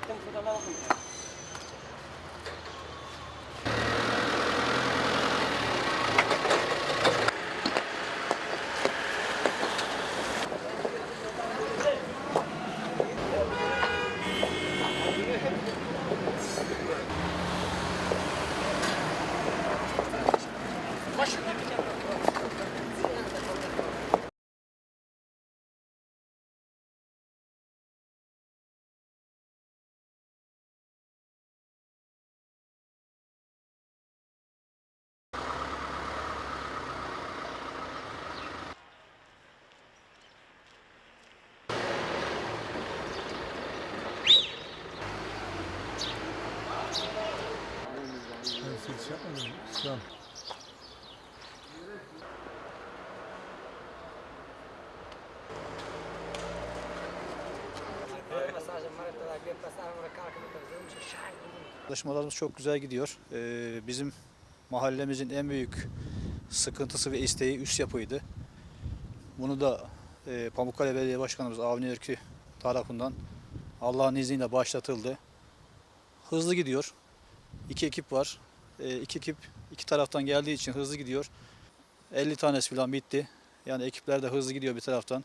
跟不跟老公？Çalışmalarımız çok güzel gidiyor. Ee, bizim mahallemizin en büyük sıkıntısı ve isteği üst yapıydı. Bunu da e, Pamukkale Belediye Başkanımız Avni Erkü tarafından Allah'ın izniyle başlatıldı. Hızlı gidiyor. İki ekip var. E, iki ekip iki taraftan geldiği için hızlı gidiyor. 50 tanesi falan bitti. Yani ekipler de hızlı gidiyor bir taraftan.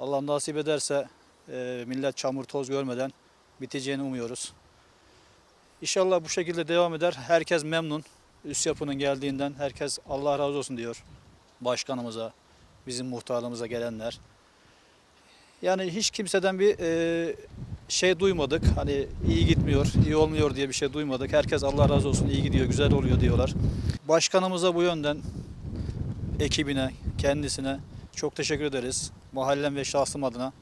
Allah nasip ederse e, millet çamur toz görmeden biteceğini umuyoruz. İnşallah bu şekilde devam eder. Herkes memnun. Üst yapının geldiğinden herkes Allah razı olsun diyor. Başkanımıza, bizim muhtarlığımıza gelenler. Yani hiç kimseden bir e, şey duymadık. Hani iyi gitmiyor, iyi olmuyor diye bir şey duymadık. Herkes Allah razı olsun iyi gidiyor, güzel oluyor diyorlar. Başkanımıza bu yönden ekibine, kendisine çok teşekkür ederiz. Mahallem ve şahsım adına